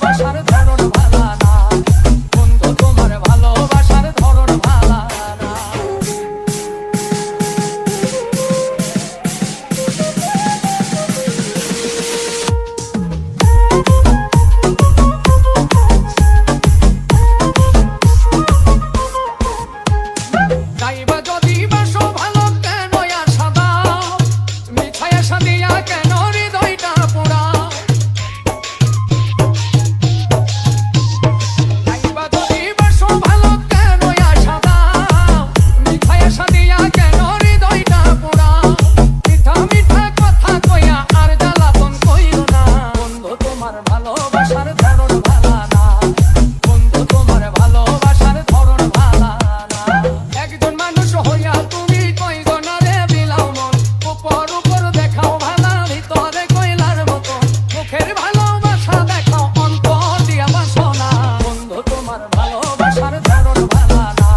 ভালোবাসার ধরন ভালোবাসার ধরন ভালা না।